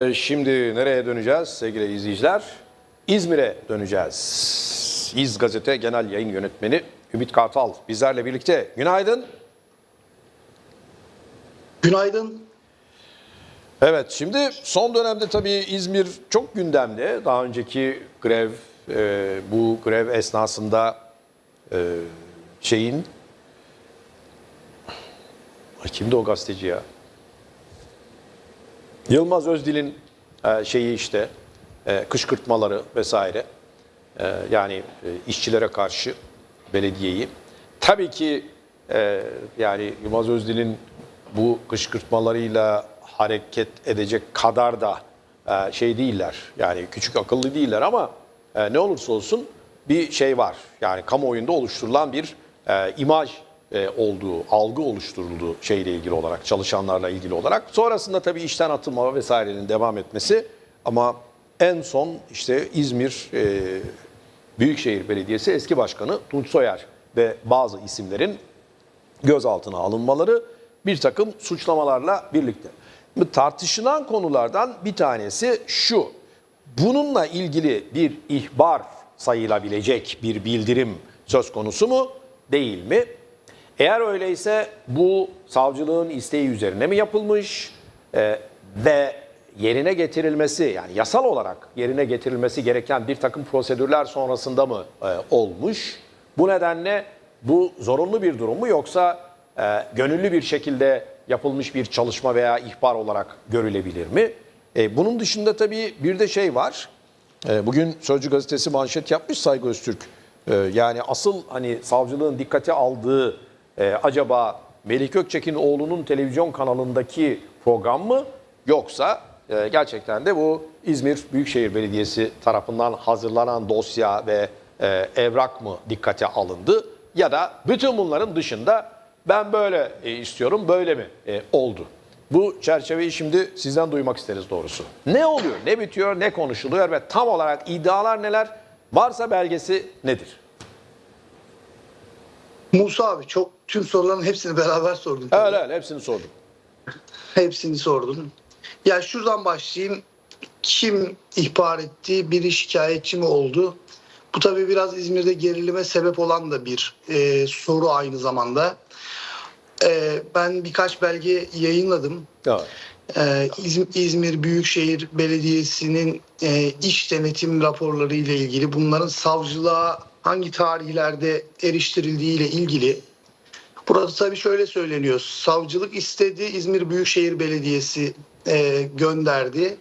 E, Şimdi nereye döneceğiz sevgili izleyiciler? İzmir'e döneceğiz. İz Gazete Genel Yayın Yönetmeni Ümit Kartal bizlerle birlikte. Günaydın. Günaydın. Evet şimdi son dönemde tabii İzmir çok gündemde. Daha önceki grev, e, bu grev esnasında e, şeyin... Kimdi o gazeteci ya? Yılmaz Özdil'in e, şeyi işte e, kışkırtmaları vesaire E, yani işçilere karşı belediyeyi. Tabii ki yani Yılmaz Özdil'in bu kışkırtmalarıyla hareket edecek kadar da şey değiller. Yani küçük akıllı değiller ama ne olursa olsun bir şey var. Yani kamuoyunda oluşturulan bir imaj e, olduğu, algı oluşturulduğu şeyle ilgili olarak, çalışanlarla ilgili olarak. Sonrasında tabii işten atılma vesairenin devam etmesi ama en son işte İzmir e, Büyükşehir Belediyesi eski başkanı Tunç Soyer ve bazı isimlerin gözaltına alınmaları bir takım suçlamalarla birlikte. Tartışılan konulardan bir tanesi şu. Bununla ilgili bir ihbar sayılabilecek bir bildirim söz konusu mu değil mi? Eğer öyleyse bu savcılığın isteği üzerine mi yapılmış Ee, ve yerine getirilmesi yani yasal olarak yerine getirilmesi gereken bir takım prosedürler sonrasında mı e, olmuş? Bu nedenle bu zorunlu bir durum mu yoksa e, gönüllü bir şekilde yapılmış bir çalışma veya ihbar olarak görülebilir mi? E, bunun dışında tabii bir de şey var. E, bugün Sözcü gazetesi manşet yapmış Saygı Öztürk. E, yani asıl hani savcılığın dikkate aldığı e, acaba Melih Gökçek'in oğlunun televizyon kanalındaki program mı yoksa e, gerçekten de bu İzmir Büyükşehir Belediyesi tarafından hazırlanan dosya ve e, evrak mı dikkate alındı ya da bütün bunların dışında ben böyle e, istiyorum böyle mi e, oldu? Bu çerçeveyi şimdi sizden duymak isteriz doğrusu. Ne oluyor, ne bitiyor, ne konuşuluyor ve tam olarak iddialar neler? Varsa belgesi nedir? Musa abi çok tüm soruların hepsini beraber sordun. Öyle öyle hepsini sordum. Hepsini sordun. Ya şuradan başlayayım. Kim ihbar etti? Biri şikayetçi mi oldu? Bu tabii biraz İzmir'de gerilime sebep olan da bir e, soru aynı zamanda. E, ben birkaç belge yayınladım. Evet. Ee, İzm- İzmir Büyükşehir Belediyesi'nin e, iş denetim raporları ile ilgili bunların savcılığa hangi tarihlerde eriştirildiği ile ilgili burada tabii şöyle söyleniyor. Savcılık istedi, İzmir Büyükşehir Belediyesi e, gönderdi.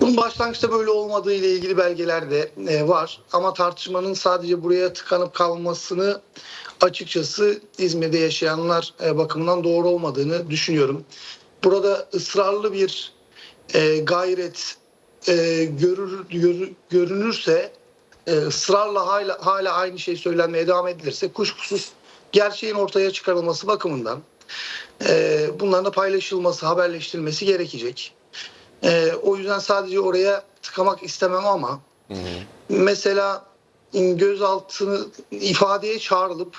Bunun başlangıçta böyle olmadığı ile ilgili belgeler de e, var. Ama tartışmanın sadece buraya tıkanıp kalmasını açıkçası İzmir'de yaşayanlar e, bakımından doğru olmadığını düşünüyorum. Burada ısrarlı bir e, gayret e, görür, görü- görünürse e, ısrarla hala, hala aynı şey söylenmeye devam edilirse kuşkusuz gerçeğin ortaya çıkarılması bakımından e, bunların da paylaşılması, haberleştirilmesi gerekecek. E, o yüzden sadece oraya tıkamak istemem ama mesela gözaltını ifadeye çağrılıp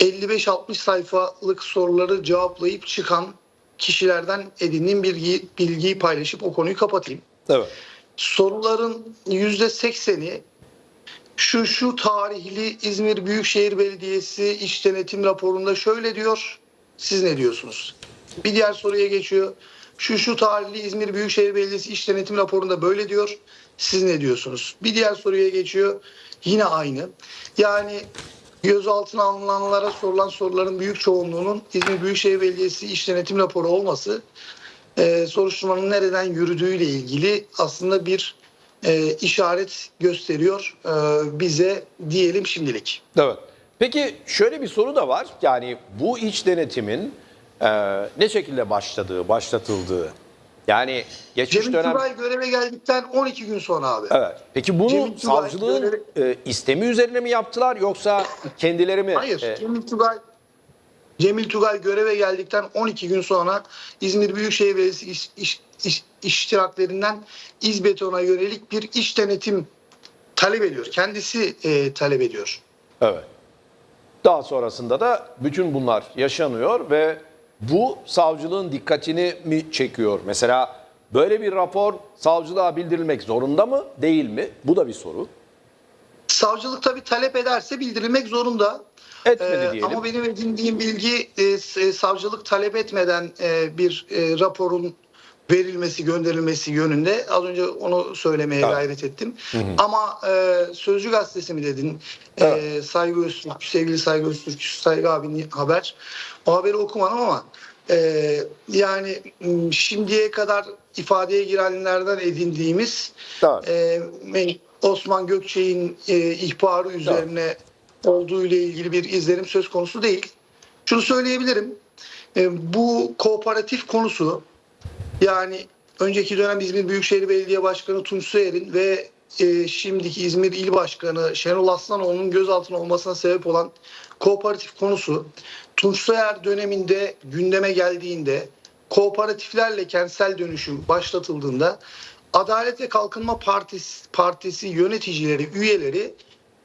55-60 sayfalık soruları cevaplayıp çıkan kişilerden edindiğim bilgiyi, bilgiyi paylaşıp o konuyu kapatayım. Evet. Soruların %80'i şu şu tarihli İzmir Büyükşehir Belediyesi iş denetim raporunda şöyle diyor. Siz ne diyorsunuz? Bir diğer soruya geçiyor. Şu şu tarihli İzmir Büyükşehir Belediyesi iş denetim raporunda böyle diyor. Siz ne diyorsunuz? Bir diğer soruya geçiyor. Yine aynı. Yani gözaltına alınanlara sorulan soruların büyük çoğunluğunun İzmir Büyükşehir Belediyesi iş denetim raporu olması e, soruşturmanın nereden yürüdüğüyle ilgili aslında bir e, işaret gösteriyor e, bize diyelim şimdilik. Evet. Peki şöyle bir soru da var. Yani bu iç denetimin e, ne şekilde başladığı, başlatıldığı. Yani geçmiş Cemil dönem... Tugay göreve geldikten 12 gün sonra abi. Evet. Peki bunu Cemil Tugay savcılığın görevi- e, istemi üzerine mi yaptılar yoksa kendileri mi? Hayır. e, Cemil Tugay Cemil Tugay göreve geldikten 12 gün sonra İzmir Büyükşehir Belediyesi iş, iş, iş, iştiraklerinden İzbeton'a yönelik bir iş denetim talep ediyor. Kendisi e, talep ediyor. Evet. Daha sonrasında da bütün bunlar yaşanıyor ve bu savcılığın dikkatini mi çekiyor? Mesela Böyle bir rapor savcılığa bildirilmek zorunda mı, değil mi? Bu da bir soru. Savcılık tabii talep ederse bildirilmek zorunda. Etmedi Ee, diyelim. ama benim edindiğim bilgi e, e, savcılık talep etmeden e, bir e, raporun verilmesi, gönderilmesi yönünde. Az önce onu söylemeye Tamam. gayret ettim. Ama e, Sözcü Gazetesi mi dedin? E, Evet. Saygı Öztürk, sevgili Saygı Öztürk, Saygı abinin haber. O haberi okumadım ama e, yani şimdiye kadar ifadeye girenlerden edindiğimiz Tamam. e, Osman Gökçe'nin e, ihbarı üzerine olduğu ile ilgili bir izlenim söz konusu değil. Şunu söyleyebilirim. E, bu kooperatif konusu yani önceki dönem İzmir Büyükşehir Belediye Başkanı Tunç Soyer'in ve e, şimdiki İzmir İl Başkanı Şenol Aslanoğlu'nun gözaltına olmasına sebep olan kooperatif konusu Tunç Soyer döneminde gündeme geldiğinde kooperatiflerle kentsel dönüşüm başlatıldığında Adalet ve Kalkınma Partisi, Partisi yöneticileri, üyeleri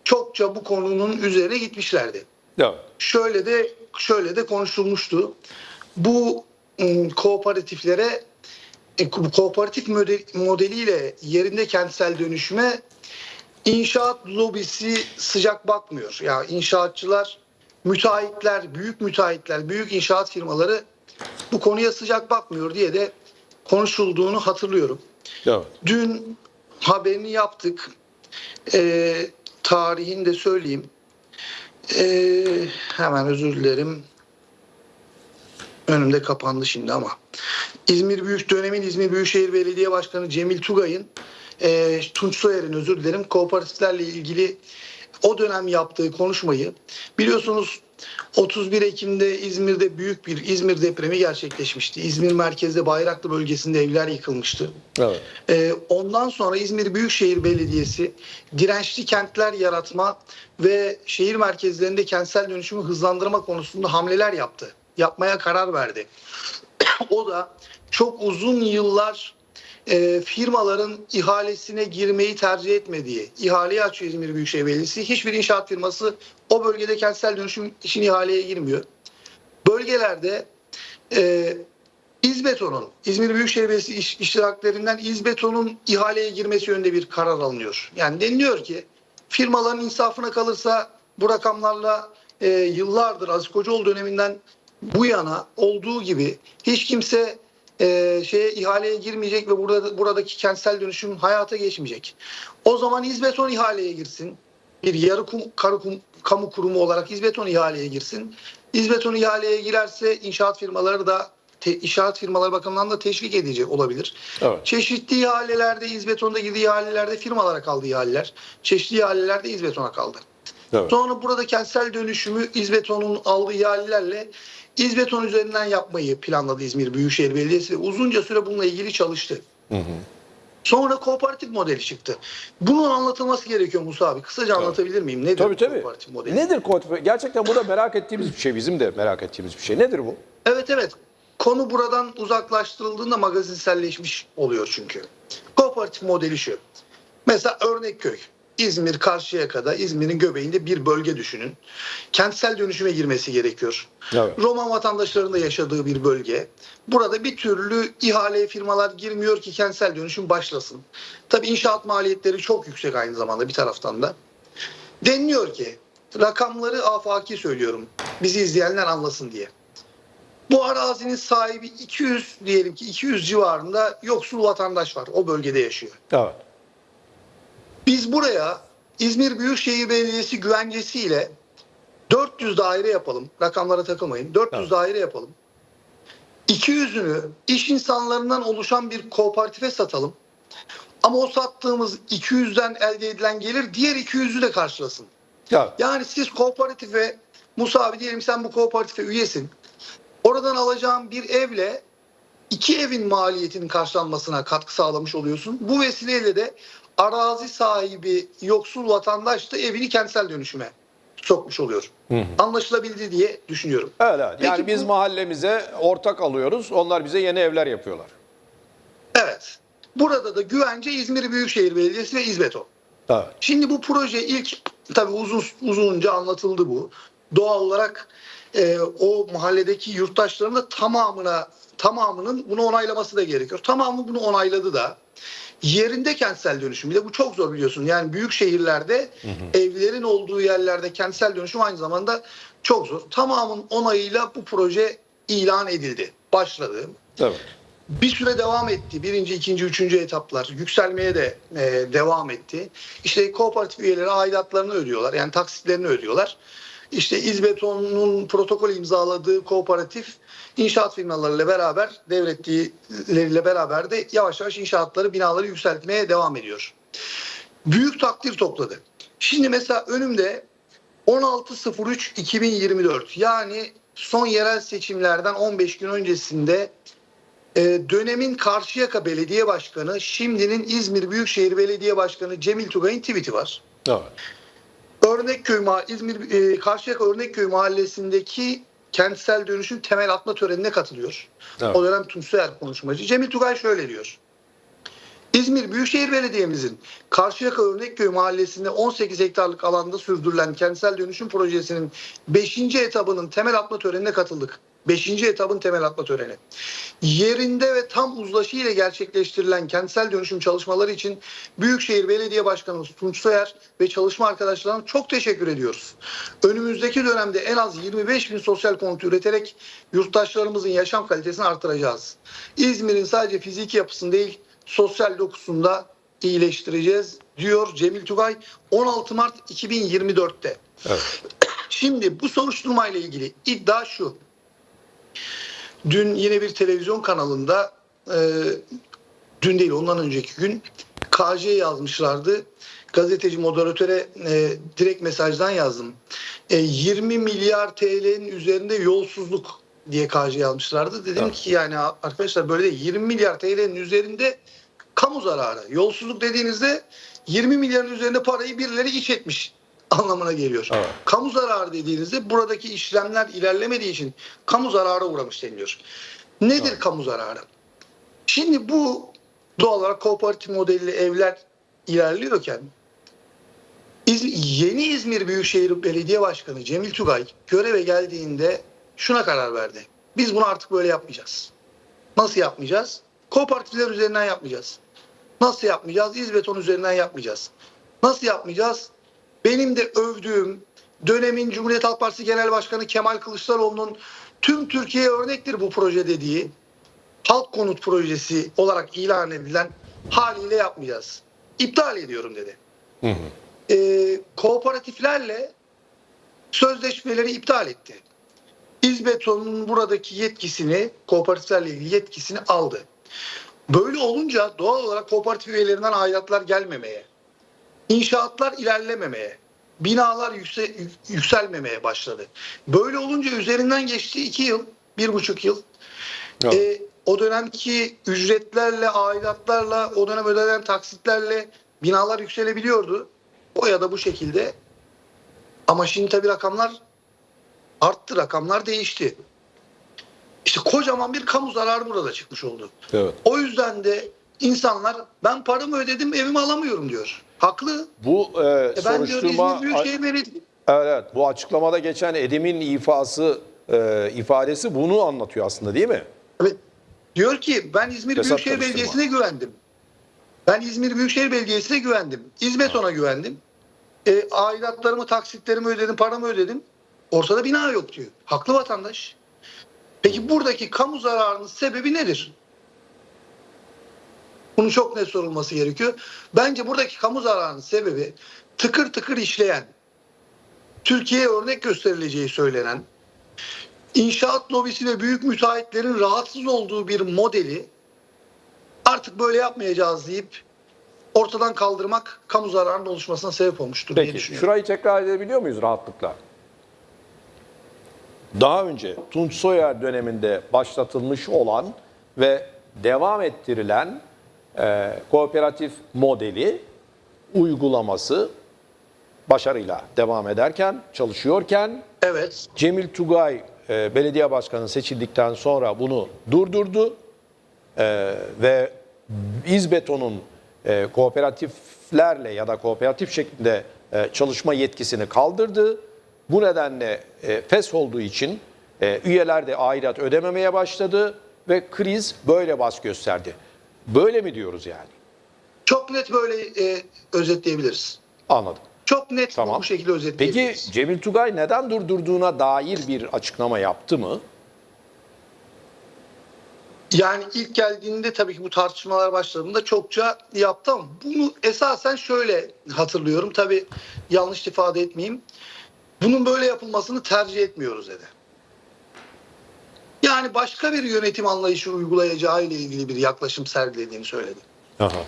çokça bu konunun üzerine gitmişlerdi Evet. şöyle de şöyle de konuşulmuştu. Bu ım, kooperatiflere e, kooperatif model, modeliyle yerinde kentsel dönüşüme inşaat lobisi sıcak bakmıyor. Ya inşaatçılar, müteahhitler, büyük müteahhitler, büyük inşaat firmaları bu konuya sıcak bakmıyor diye de konuşulduğunu hatırlıyorum. Evet. Dün haberini yaptık. Ee, tarihini de söyleyeyim. Ee, hemen özür dilerim. Önümde kapandı şimdi ama. İzmir Büyük dönemin İzmir Büyükşehir Belediye Başkanı Cemil Tugay'ın e, Tunç Soyer'in özür dilerim kooperatiflerle ilgili o dönem yaptığı konuşmayı biliyorsunuz 31 Ekim'de İzmir'de büyük bir İzmir depremi gerçekleşmişti. İzmir merkezde Bayraklı bölgesinde evler yıkılmıştı. Evet. Ee, ondan sonra İzmir Büyükşehir Belediyesi dirençli kentler yaratma ve şehir merkezlerinde kentsel dönüşümü hızlandırma konusunda hamleler yaptı. Yapmaya karar verdi. o da çok uzun yıllar e, firmaların ihalesine girmeyi tercih etmediği, ihaleyi açıyor İzmir Büyükşehir Belediyesi. Hiçbir inşaat firması o bölgede kentsel dönüşüm için ihaleye girmiyor. Bölgelerde e, İzbeton'un, İzmir Büyükşehir Belediyesi iş, iştiraklerinden İzbeton'un ihaleye girmesi yönünde bir karar alınıyor. Yani deniliyor ki firmaların insafına kalırsa bu rakamlarla e, yıllardır Aziz Kocaoğlu döneminden bu yana olduğu gibi hiç kimse e, şeye ihaleye girmeyecek ve burada buradaki kentsel dönüşüm hayata geçmeyecek. O zaman İzbeton ihaleye girsin. Bir yarı kum, karı kum- kamu kurumu olarak İzbeton ihaleye girsin. İzbeton ihaleye girerse inşaat firmaları da te, inşaat firmaları bakımından da teşvik edici olabilir. Evet. Çeşitli ihalelerde İzbeton'da girdiği ihalelerde firmalara kaldı ihaleler. Çeşitli ihalelerde İzbeton'a kaldı. Evet. Sonra burada kentsel dönüşümü İzbeton'un aldığı ihalelerle İzbeton üzerinden yapmayı planladı İzmir Büyükşehir Belediyesi uzunca süre bununla ilgili çalıştı. Sonra kooperatif modeli çıktı. Bunun anlatılması gerekiyor Musa abi. Kısaca anlatabilir miyim? Nedir Tabii tabii. kooperatif modeli? Nedir kooperatif? Gerçekten bu da merak ettiğimiz bir şey. Bizim de merak ettiğimiz bir şey. Nedir bu? Evet evet. Konu buradan uzaklaştırıldığında magazinselleşmiş oluyor çünkü. Kooperatif modeli şu. Mesela Örnekköy. İzmir Karşıyaka'da İzmir'in göbeğinde bir bölge düşünün. Kentsel dönüşüme girmesi gerekiyor. Evet. Roman vatandaşlarının da yaşadığı bir bölge. Burada bir türlü ihaleye firmalar girmiyor ki kentsel dönüşüm başlasın. Tabii inşaat maliyetleri çok yüksek aynı zamanda bir taraftan da. Deniliyor ki rakamları afaki söylüyorum. Bizi izleyenler anlasın diye. Bu arazinin sahibi 200 diyelim ki 200 civarında yoksul vatandaş var. O bölgede yaşıyor. Evet. Biz buraya İzmir Büyükşehir Belediyesi güvencesiyle 400 daire yapalım. Rakamlara takılmayın. 400 Evet. daire yapalım. 200'ünü iş insanlarından oluşan bir kooperatife satalım. Ama o sattığımız 200'den elde edilen gelir diğer 200'ü de karşılasın. Evet. Yani siz kooperatife Musa abi diyelim sen bu kooperatife üyesin. Oradan alacağın bir evle iki evin maliyetinin karşılanmasına katkı sağlamış oluyorsun. Bu vesileyle de arazi sahibi yoksul vatandaş da evini kentsel dönüşüme sokmuş oluyor. Anlaşılabildi diye düşünüyorum. Evet, evet. Yani Peki biz bu- mahallemize ortak alıyoruz. Onlar bize yeni evler yapıyorlar. Evet. Burada da güvence İzmir Büyükşehir Belediyesi ve İzbeton. Evet. Şimdi bu proje ilk tabii uzun uzunca anlatıldı bu. Doğal olarak e, o mahalledeki yurttaşların da tamamına tamamının bunu onaylaması da gerekiyor. Tamamı bunu onayladı da. Yerinde kentsel dönüşüm. Bir de bu çok zor biliyorsun. Yani büyük şehirlerde evlerin olduğu yerlerde kentsel dönüşüm aynı zamanda çok zor. Tamamın onayıyla bu proje ilan edildi. Başladı. Evet. Bir süre devam etti. Birinci, ikinci, üçüncü etaplar yükselmeye de e, devam etti. İşte kooperatif üyeleri aidatlarını ödüyorlar. Yani taksitlerini ödüyorlar. İşte İzbeton'un protokol imzaladığı kooperatif inşaat firmalarıyla beraber devletlileriyle beraber de yavaş yavaş inşaatları, binaları yükseltmeye devam ediyor. Büyük takdir topladı. Şimdi mesela önümde 16.03.2024 yani son yerel seçimlerden 15 gün öncesinde e, dönemin Karşıyaka Belediye Başkanı, şimdinin İzmir Büyükşehir Belediye Başkanı Cemil Tugay'ın tweet'i var. Evet. Örnekköy İzmir e, Karşıyaka Örnekköy Mahallesi'ndeki kentsel dönüşüm temel atma törenine katılıyor. Evet. O dönem Tunçer konuşmacı. Cemil Tugay şöyle diyor. İzmir Büyükşehir Belediye'mizin Karşıyaka Örnekköy Mahallesi'nde 18 hektarlık alanda sürdürülen kentsel dönüşüm projesinin 5. etabının temel atma törenine katıldık. 5. etabın temel atma töreni. Yerinde ve tam uzlaşı ile gerçekleştirilen kentsel dönüşüm çalışmaları için Büyükşehir Belediye Başkanımız Tunç Soyer ve çalışma arkadaşlarına çok teşekkür ediyoruz. Önümüzdeki dönemde en az 25 bin sosyal konut üreterek yurttaşlarımızın yaşam kalitesini artıracağız. İzmir'in sadece fiziki yapısını değil sosyal dokusunu da iyileştireceğiz diyor Cemil Tugay 16 Mart 2024'te. Evet. Şimdi bu soruşturma ile ilgili iddia şu. Dün yine bir televizyon kanalında e, dün değil ondan önceki gün KJ yazmışlardı. Gazeteci moderatöre e, direkt mesajdan yazdım. E, 20 milyar TL'nin üzerinde yolsuzluk diye KJ yazmışlardı. Dedim Evet. ki yani arkadaşlar böyle değil. 20 milyar TL'nin üzerinde kamu zararı. Yolsuzluk dediğinizde 20 milyarın üzerinde parayı birileri iç etmiş anlamına geliyor. Evet. Kamu zararı dediğinizde buradaki işlemler ilerlemediği için kamu zarara uğramış deniliyor. Nedir Evet. kamu zararı? Şimdi bu doğal olarak kooperatif modelli evler ilerliyorken İz- yeni İzmir Büyükşehir Belediye Başkanı Cemil Tugay göreve geldiğinde şuna karar verdi. Biz bunu artık böyle yapmayacağız. Nasıl yapmayacağız? Kooperatifler üzerinden yapmayacağız. Nasıl yapmayacağız? İzbeton üzerinden yapmayacağız. Nasıl yapmayacağız? Benim de övdüğüm dönemin Cumhuriyet Halk Partisi Genel Başkanı Kemal Kılıçdaroğlu'nun tüm Türkiye'ye örnektir bu proje dediği halk konut projesi olarak ilan edilen haliyle yapmayacağız. İptal ediyorum dedi. Hı hı. Ee, kooperatiflerle sözleşmeleri iptal etti. İzbeton'un buradaki yetkisini, kooperatiflerle ilgili yetkisini aldı. Böyle olunca doğal olarak kooperatif üyelerinden aidatlar gelmemeye, inşaatlar ilerlememeye, binalar yükse- yükselmemeye başladı. Böyle olunca üzerinden geçti iki yıl, bir buçuk yıl. Evet. E, o dönemki ücretlerle, aidatlarla, o dönem ödenen taksitlerle binalar yükselebiliyordu. O ya da bu şekilde. Ama şimdi tabii rakamlar arttı, rakamlar değişti. İşte kocaman bir kamu zararı burada çıkmış oldu. evet. O yüzden de insanlar ben paramı ödedim evimi alamıyorum diyor. Haklı. Bu e, E ben diyor soruşturma Belediyesi. Evet, bu açıklamada geçen Edim'in ifası e, ifadesi bunu anlatıyor aslında değil mi? Evet. Diyor ki ben İzmir Hesap Büyükşehir karıştırma. Belediyesi'ne güvendim. Ben İzmir Büyükşehir Belediyesi'ne güvendim. İzbeton'a güvendim. E, aidatlarımı, taksitlerimi ödedim, paramı ödedim. Ortada bina yok diyor. Haklı vatandaş. Peki buradaki kamu zararının sebebi nedir? Bunun çok net sorulması gerekiyor. Bence buradaki kamu zararının sebebi tıkır tıkır işleyen, Türkiye'ye örnek gösterileceği söylenen, inşaat lobisi ve büyük müteahhitlerin rahatsız olduğu bir modeli artık böyle yapmayacağız deyip ortadan kaldırmak kamu zararının oluşmasına sebep olmuştur diye Peki, düşünüyorum. şurayı tekrar edebiliyor muyuz rahatlıkla? Daha önce Tunç Soyer döneminde başlatılmış olan ve devam ettirilen e, kooperatif modeli uygulaması başarıyla devam ederken, çalışıyorken Evet. Cemil Tugay e, belediye başkanı seçildikten sonra bunu durdurdu E, ve İzbeton'un e, kooperatiflerle ya da kooperatif şeklinde e, çalışma yetkisini kaldırdı Bu nedenle e, fes olduğu için e, üyeler de aidat ödememeye başladı ve kriz böyle bas gösterdi. Böyle mi diyoruz yani? Çok net böyle e, özetleyebiliriz. Anladım. Çok net Tamam. bu şekilde Peki özetleyebiliriz. Cemil Tugay neden durdurduğuna dair bir açıklama yaptı mı? Yani ilk geldiğinde tabii ki bu tartışmalar başladığında çokça yaptı ama bunu esasen şöyle hatırlıyorum. Tabii yanlış ifade etmeyeyim. Bunun böyle yapılmasını tercih etmiyoruz dedi. Yani başka bir yönetim anlayışı uygulayacağı ile ilgili bir yaklaşım sergilediğini söyledi. Aha.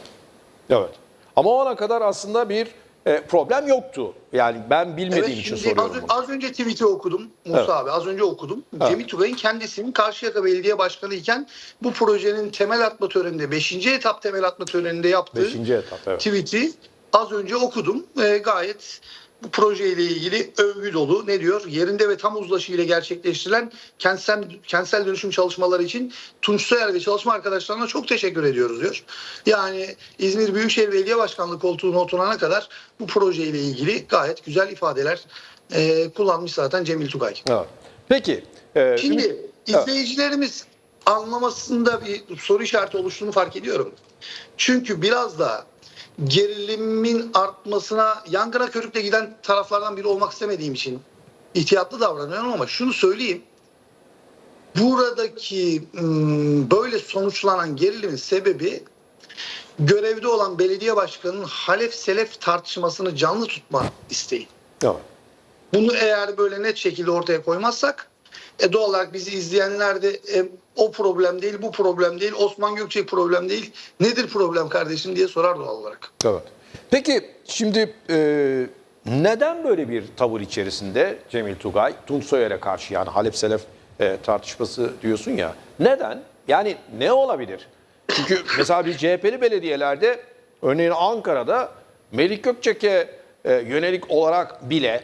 Evet. Ama o ana kadar aslında bir e, problem yoktu. Yani ben bilmediğim Evet, için az, soruyorum bunu. az önce tweet'i okudum Musa Evet. abi az önce okudum. Evet. Cemil Tugay'ın kendisinin Karşıyaka Belediye Başkanı iken bu projenin temel atma töreninde 5. etap temel atma töreninde yaptığı Beşinci etap evet. tweet'i az önce okudum. Ee, gayet bu projeyle ilgili övgü dolu. Ne diyor? Yerinde ve tam uzlaşı ile gerçekleştirilen kentsel, kentsel dönüşüm çalışmaları için Tunç Soyer ve çalışma arkadaşlarına çok teşekkür ediyoruz diyor. Yani İzmir Büyükşehir Belediye Başkanlığı koltuğuna oturana kadar bu projeyle ilgili gayet güzel ifadeler e, kullanmış zaten Cemil Tugay. Evet. Peki. e, Şimdi Ümit- izleyicilerimiz anlamasında bir soru işareti oluştuğunu fark ediyorum. Çünkü biraz da gerilimin artmasına yangına körükle giden taraflardan biri olmak istemediğim için ihtiyatlı davranıyorum ama şunu söyleyeyim. Buradaki ım, böyle sonuçlanan gerilimin sebebi görevde olan belediye başkanının halef selef tartışmasını canlı tutma isteği. Evet. Bunu eğer böyle net şekilde ortaya koymazsak e doğal olarak bizi izleyenler de e, o problem değil, bu problem değil, Osman Gökçek problem değil. Nedir problem kardeşim diye sorar doğal olarak. Evet. Peki şimdi e, neden böyle bir tavır içerisinde Cemil Tugay, Tunç Soyer'e karşı yani Halep Selef e, tartışması diyorsun ya. Neden? Yani ne olabilir? Çünkü mesela biz CHP'li belediyelerde örneğin Ankara'da Melik Gökçek'e e, yönelik olarak bile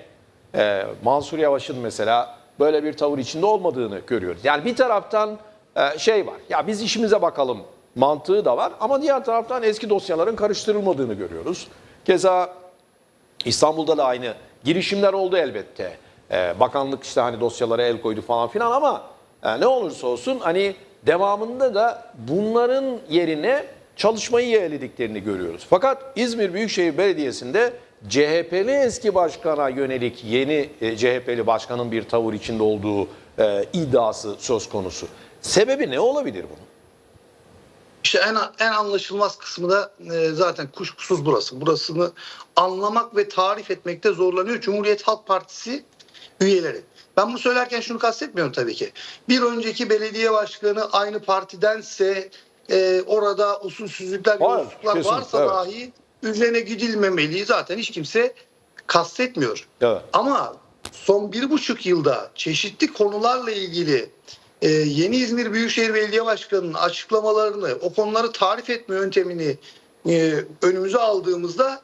e, Mansur Yavaş'ın mesela böyle bir tavır içinde olmadığını görüyoruz. Yani bir taraftan e, şey var. Ya biz işimize bakalım mantığı da var ama diğer taraftan eski dosyaların karıştırılmadığını görüyoruz. Keza İstanbul'da da aynı girişimler oldu elbette. Ee, bakanlık işte hani dosyalara el koydu falan filan ama e, ne olursa olsun hani devamında da bunların yerine çalışmayı yeğlediklerini görüyoruz. Fakat İzmir Büyükşehir Belediyesi'nde CHP'li eski başkana yönelik yeni e, CHP'li başkanın bir tavır içinde olduğu e, iddiası söz konusu. Sebebi ne olabilir bunun? İşte en, en anlaşılmaz kısmı da e, zaten kuşkusuz burası. Burasını anlamak ve tarif etmekte zorlanıyor Cumhuriyet Halk Partisi üyeleri. Ben bunu söylerken şunu kastetmiyorum tabii ki. Bir önceki belediye başkanı aynı partidense e, orada usulsüzlükler, yolsuzluklar kesin, varsa evet. dahi üzerine gidilmemeli. Zaten hiç kimse kastetmiyor. Evet. Ama son bir buçuk yılda çeşitli konularla ilgili e, yeni İzmir Büyükşehir Belediye Başkanı'nın açıklamalarını, o konuları tarif etme yöntemini e, önümüze aldığımızda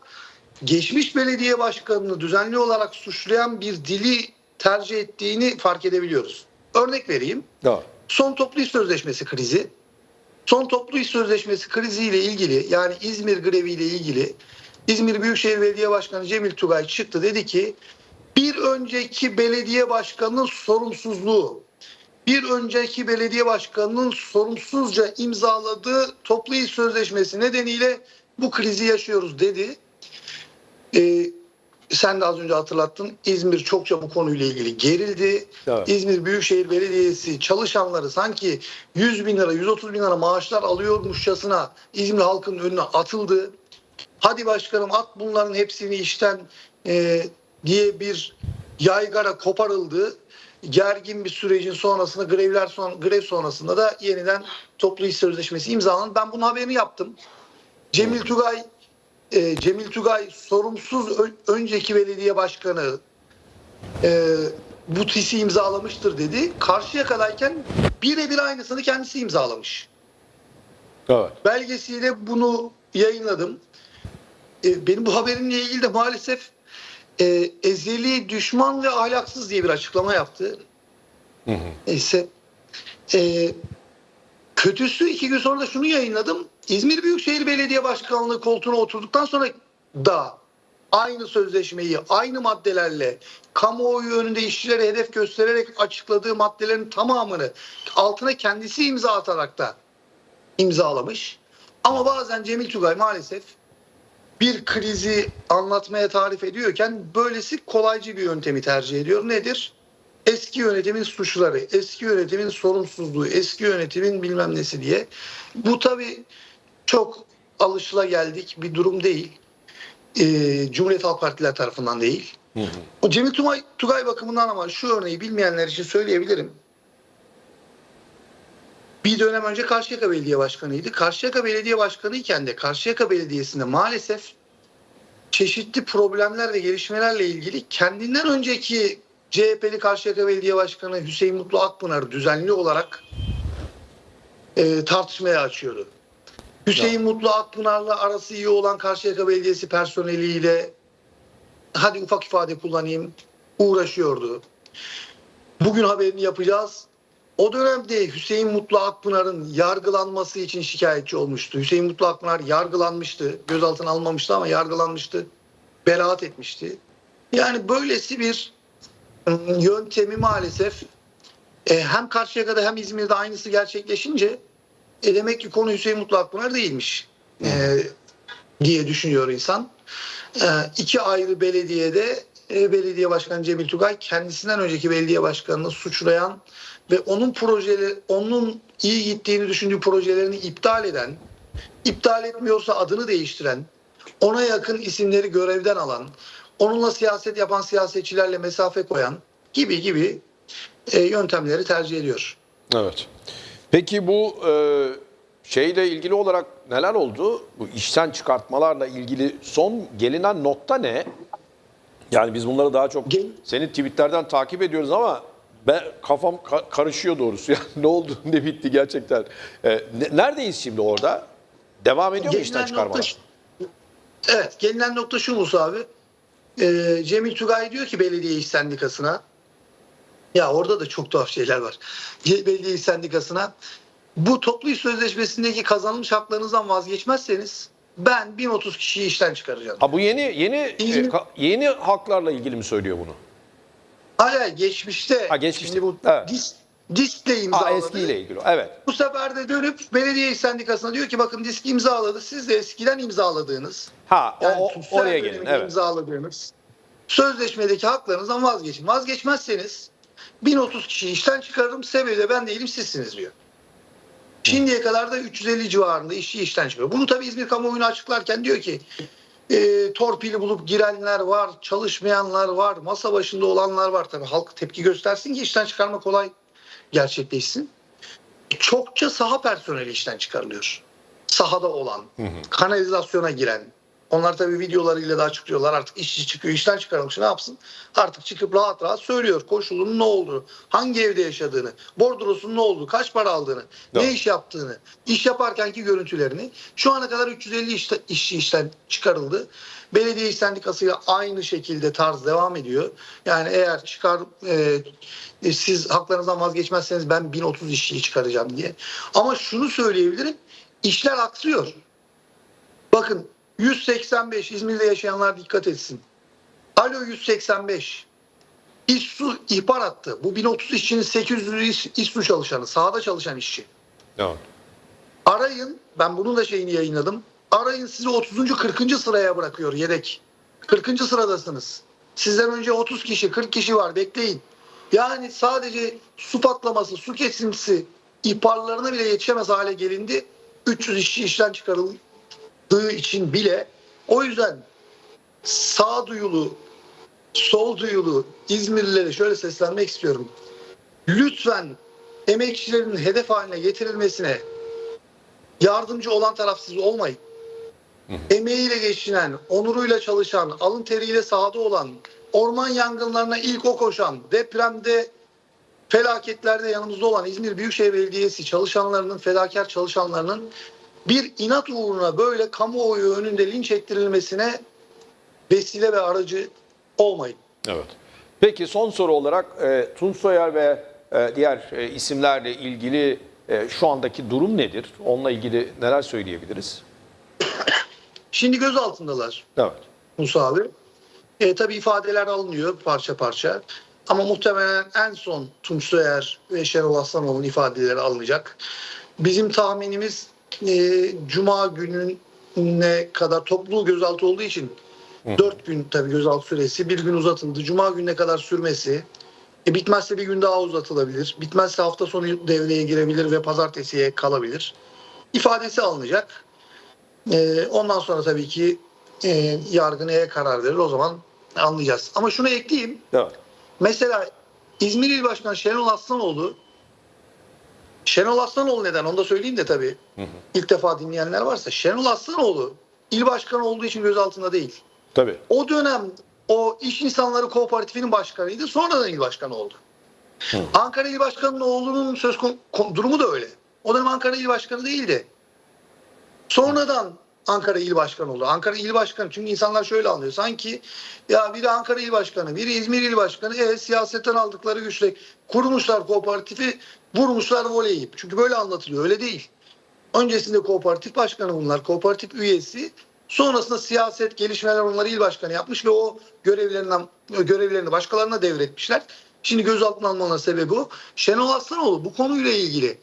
geçmiş belediye başkanını düzenli olarak suçlayan bir dili tercih ettiğini fark edebiliyoruz. Örnek vereyim. Evet. Son toplu iş sözleşmesi krizi. Son toplu iş sözleşmesi kriziyle ilgili yani İzmir greviyle ilgili İzmir Büyükşehir Belediye Başkanı Cemil Tugay çıktı dedi ki bir önceki belediye başkanının sorumsuzluğu bir önceki belediye başkanının sorumsuzca imzaladığı toplu iş sözleşmesi nedeniyle bu krizi yaşıyoruz dedi. Ee, sen de az önce hatırlattın. İzmir çokça bu konuyla ilgili gerildi. Evet. İzmir Büyükşehir Belediyesi çalışanları sanki 100 bin lira, 130 bin lira maaşlar alıyormuşçasına İzmir halkının önüne atıldı. Hadi başkanım at bunların hepsini işten e, diye bir yaygara koparıldı. Gergin bir sürecin sonrasında grevler son, grev sonrasında da yeniden toplu iş sözleşmesi imzalandı. Ben bunun haberini yaptım. Cemil Tugay e, Cemil Tugay sorumsuz önceki belediye başkanı e, bu TİS'i imzalamıştır dedi. Karşıyaka'dayken birebir aynısını kendisi imzalamış. Evet. Belgesiyle bunu yayınladım. E, benim bu haberimle ilgili de maalesef e, ezeli, düşman ve ahlaksız diye bir açıklama yaptı. Neyse. E, kötüsü iki gün sonra da şunu yayınladım. İzmir Büyükşehir Belediye Başkanlığı koltuğuna oturduktan sonra da aynı sözleşmeyi aynı maddelerle kamuoyu önünde işçilere hedef göstererek açıkladığı maddelerin tamamını altına kendisi imza atarak da imzalamış. Ama bazen Cemil Tugay maalesef bir krizi anlatmaya tarif ediyorken böylesi kolaycı bir yöntemi tercih ediyor. Nedir? Eski yönetimin suçları, eski yönetimin sorumsuzluğu, eski yönetimin bilmem nesi diye. Bu tabii çok alışılageldik bir durum değil. Ee, Cumhuriyet Halk Partiler tarafından değil. O Cemil Tugay, Tugay bakımından ama şu örneği bilmeyenler için söyleyebilirim. Bir dönem önce Karşıyaka Belediye Başkanı'ydı. Karşıyaka Belediye Başkanı iken de Karşıyaka Belediyesi'nde maalesef çeşitli problemler ve gelişmelerle ilgili kendinden önceki CHP'li Karşıyaka Belediye Başkanı Hüseyin Mutlu Akpınar düzenli olarak e, tartışmaya açıyordu. Hüseyin Mutlu Akpınar'la arası iyi olan Karşıyaka Belediyesi personeliyle hadi ufak ifade kullanayım uğraşıyordu. Bugün haberini yapacağız. O dönemde Hüseyin Mutlu Akpınar'ın yargılanması için şikayetçi olmuştu. Hüseyin Mutlu Akpınar yargılanmıştı. Gözaltına alınmamıştı ama yargılanmıştı. Beraat etmişti. Yani böylesi bir ım, yöntemi maalesef e, hem Karşıyaka'da hem İzmir'de aynısı gerçekleşince e, demek ki konu Hüseyin Mutlu Akpınar değilmiş e, diye düşünüyor insan. E, iki ayrı belediyede e, belediye başkanı Cemil Tugay kendisinden önceki belediye başkanını suçlayan ve onun projeleri onun iyi gittiğini düşündüğü projelerini iptal eden, iptal etmiyorsa adını değiştiren, ona yakın isimleri görevden alan, onunla siyaset yapan siyasetçilerle mesafe koyan gibi gibi e, yöntemleri tercih ediyor. Evet. Peki bu e, şeyle ilgili olarak neler oldu? Bu işten çıkartmalarla ilgili son gelinen nokta ne? Yani biz bunları daha çok Gel- senin tweetlerden takip ediyoruz ama ben kafam ka- karışıyor doğrusu. Yani ne oldu, ne bitti gerçekten. E, ne- neredeyiz şimdi orada? Devam ediyor mu işten çıkarmalar? evet, gelinen nokta şu Musa abi. Ee, Cemil Tugay diyor ki belediye iş sendikasına ya orada da çok tuhaf şeyler var. Belediye sendikasına bu toplu iş sözleşmesindeki kazanılmış haklarınızdan vazgeçmezseniz ben 1030 kişiyi işten çıkaracağım. Ha bu yeni yeni e, İzmir- ka- yeni haklarla ilgili mi söylüyor bunu? Hala geçmişte, Ha, geçmişte. şimdi bu Evet. dis, DİSK'le Ha imzaladı. eskiyle ilgili. Evet. Bu sefer de dönüp belediye sendikasına diyor ki bakın disk imzaladı. Siz de eskiden imzaladığınız Ha o- Yani o, oraya gelin. Evet. imzaladığınız sözleşmedeki haklarınızdan vazgeçin. Vazgeçmezseniz 1030 kişi işten çıkarırım. Sebebi de ben değilim sizsiniz diyor. Şimdiye kadar da 350 civarında işçi işten çıkıyor. Bunu tabii İzmir kamuoyuna açıklarken diyor ki e, torpili bulup girenler var, çalışmayanlar var, masa başında olanlar var. Tabii halk tepki göstersin ki işten çıkarma kolay gerçekleşsin. Çokça saha personeli işten çıkarılıyor. Sahada olan, kanalizasyona giren. Onlar tabii videolarıyla da açıklıyorlar. Artık işçi çıkıyor, işten çıkarılmış. Ne yapsın? Artık çıkıp rahat rahat söylüyor. Koşulunun ne olduğunu, hangi evde yaşadığını, bordrosunun ne olduğunu, kaç para aldığını, ne Evet. iş yaptığını, iş yaparkenki görüntülerini. Şu ana kadar 350 işte, işçi işten çıkarıldı. Belediye İş Sendikası'yla aynı şekilde tarz devam ediyor. Yani eğer çıkar e, e, siz haklarınızdan vazgeçmezseniz ben 1030 işçiyi çıkaracağım diye. Ama şunu söyleyebilirim. işler aksıyor. Bakın 185 İzmir'de yaşayanlar dikkat etsin. Alo 185. İSSU ihbar attı. Bu 1030 işçinin 800'ü İS- İSSU çalışanı, sahada çalışan işçi. Evet. Arayın, ben bunun da şeyini yayınladım. Arayın sizi 30. 40. sıraya bırakıyor yedek. 40. sıradasınız. Sizden önce 30 kişi, 40 kişi var bekleyin. Yani sadece su patlaması, su kesintisi ihbarlarına bile yetişemez hale gelindi. 300 işçi işten çıkarıldığı için bile. O yüzden sağduyulu, sol duyulu İzmirlilere şöyle seslenmek istiyorum. Lütfen emekçilerin hedef haline getirilmesine yardımcı olan taraf siz olmayın. Emeğiyle geçinen, onuruyla çalışan, alın teriyle sahada olan, orman yangınlarına ilk o koşan, depremde felaketlerde yanımızda olan İzmir Büyükşehir Belediyesi çalışanlarının, fedakar çalışanlarının bir inat uğruna böyle kamuoyu önünde linç ettirilmesine vesile ve aracı olmayın. Evet. Peki son soru olarak e, Tunç Soyer ve e, diğer e, isimlerle ilgili e, şu andaki durum nedir? Onunla ilgili neler söyleyebiliriz? Şimdi göz altındalar Evet. Musa abi. E, tabii ifadeler alınıyor parça parça. Ama muhtemelen en son Tunç Soyer ve Şenol Aslanoğlu'nun ifadeleri alınacak. Bizim tahminimiz e, Cuma gününe kadar toplu gözaltı olduğu için 4 gün tabii gözaltı süresi bir gün uzatıldı. Cuma gününe kadar sürmesi e, bitmezse bir gün daha uzatılabilir. Bitmezse hafta sonu devreye girebilir ve pazartesiye kalabilir. İfadesi alınacak. E, ondan sonra tabii ki e, yargı neye karar verir o zaman anlayacağız. Ama şunu ekleyeyim. Evet. Mesela İzmir İl Başkanı Şenol Aslanoğlu Şenol Aslanoğlu neden? Onu da söyleyeyim de tabii. İlk defa dinleyenler varsa. Şenol Aslanoğlu il başkanı olduğu için gözaltında değil. Tabii. O dönem o İş İnsanları Kooperatifinin başkanıydı. Sonradan il başkanı oldu. Ankara İl Başkanı'nın oğlunun söz kon- durumu da öyle. O dönem Ankara İl Başkanı değildi. Sonradan Ankara İl Başkanı oldu. Ankara İl Başkanı çünkü insanlar şöyle anlıyor. Sanki ya biri Ankara İl Başkanı, biri İzmir İl Başkanı. E, siyasetten aldıkları güçle kurmuşlar kooperatifi, vurmuşlar voleyi. Çünkü böyle anlatılıyor. Öyle değil. Öncesinde kooperatif başkanı bunlar. Kooperatif üyesi. Sonrasında siyaset gelişmeler onları il başkanı yapmış ve o görevlerinden görevlerini başkalarına devretmişler. Şimdi gözaltına almalarına sebebi o. Şenol Aslanoğlu bu konuyla ilgili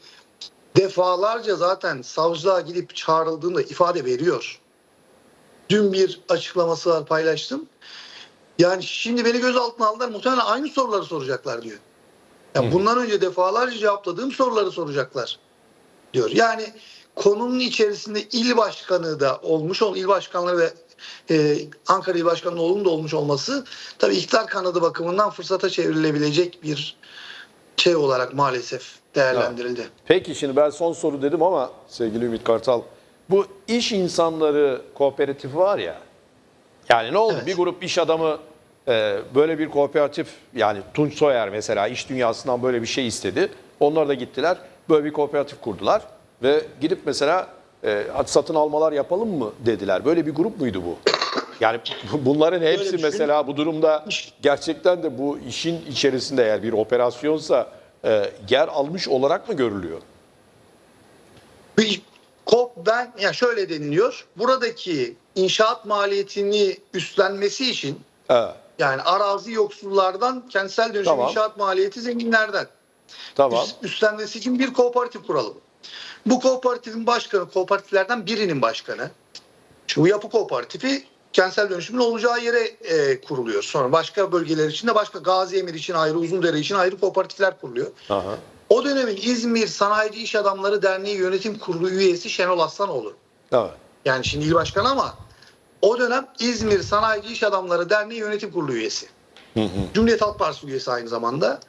defalarca zaten savcılığa gidip çağrıldığında ifade veriyor. Dün bir açıklaması var paylaştım. Yani şimdi beni gözaltına aldılar muhtemelen aynı soruları soracaklar diyor. Yani bundan önce defalarca cevapladığım soruları soracaklar diyor. Yani konunun içerisinde il başkanı da olmuş, ol- il başkanları ve e, Ankara İl Başkanı'nın da olmuş olması tabii iktidar kanadı bakımından fırsata çevrilebilecek bir şey olarak maalesef değerlendirildi. Peki şimdi ben son soru dedim ama sevgili Ümit Kartal bu iş insanları kooperatifi var ya yani ne oldu Evet. bir grup iş adamı e, böyle bir kooperatif yani Tunç Soyer mesela iş dünyasından böyle bir şey istedi. Onlar da gittiler böyle bir kooperatif kurdular ve gidip mesela e, satın almalar yapalım mı dediler. Böyle bir grup muydu bu? Yani bu- bunların hepsi mesela bu durumda gerçekten de bu işin içerisinde eğer bir operasyonsa e, yer almış olarak mı görülüyor? Bir kop ben ya şöyle deniliyor. Buradaki inşaat maliyetini üstlenmesi için Evet. yani arazi yoksullardan kentsel dönüşüm Tamam. inşaat maliyeti zenginlerden. Tamam. Üst- üstlenmesi için bir kooperatif kuralım. Bu kooperatifin başkanı, kooperatiflerden birinin başkanı. Şu yapı kooperatifi kentsel dönüşümün olacağı yere e, kuruluyor. Sonra başka bölgeler için de başka Gazi Emir için ayrı, Uzundere için ayrı kooperatifler kuruluyor. Aha. O dönemin İzmir Sanayici İş Adamları Derneği Yönetim Kurulu üyesi Şenol Aslanoğlu. Evet. Yani şimdi il başkanı ama o dönem İzmir Sanayici İş Adamları Derneği Yönetim Kurulu üyesi. Cumhuriyet Halk Partisi üyesi aynı zamanda.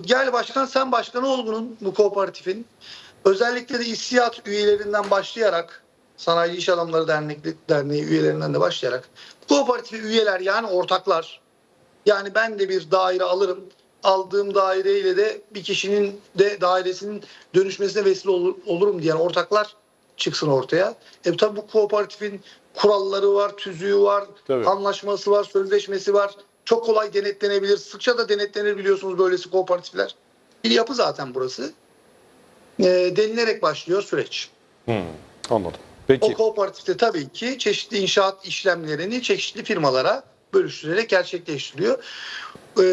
Gel başkan sen başkanı ol bunun bu kooperatifin. Özellikle de İSİAD üyelerinden başlayarak Sanayici İş Adamları Derneği, Derneği üyelerinden de başlayarak kooperatif üyeler yani ortaklar yani ben de bir daire alırım. Aldığım daireyle de bir kişinin de dairesinin dönüşmesine vesile olur- olurum diyen ortaklar çıksın ortaya. E tabi bu kooperatifin kuralları var, tüzüğü var, Tabii. anlaşması var, sözleşmesi var. Çok kolay denetlenebilir. Sıkça da denetlenir biliyorsunuz böylesi kooperatifler. Bir yapı zaten burası. E, denilerek başlıyor süreç. Anladım. O Peki. kooperatifte tabii ki çeşitli inşaat işlemlerini çeşitli firmalara bölüştürerek gerçekleştiriliyor. Ee,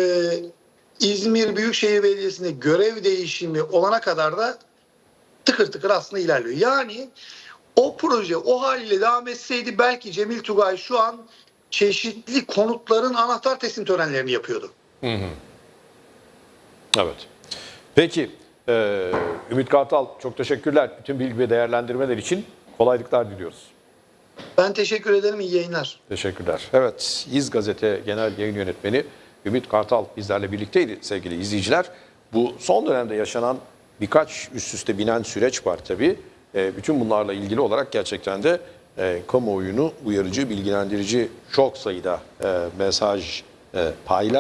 İzmir Büyükşehir Belediyesi'nde görev değişimi olana kadar da tıkır tıkır aslında ilerliyor. Yani o proje o haliyle devam etseydi belki Cemil Tugay şu an çeşitli konutların anahtar teslim törenlerini yapıyordu. Evet. Peki. e, Ümit Kartal çok teşekkürler. Bütün bilgi ve değerlendirmeler için kolaylıklar diliyoruz. Ben teşekkür ederim. İyi yayınlar. Teşekkürler. Evet, İz Gazete Genel Yayın Yönetmeni Ümit Kartal bizlerle birlikteydi sevgili izleyiciler. Bu son dönemde yaşanan birkaç üst üste binen süreç var tabii. E, bütün bunlarla ilgili olarak gerçekten de e, kamuoyunu uyarıcı, bilgilendirici çok sayıda e, mesaj e, paylaş.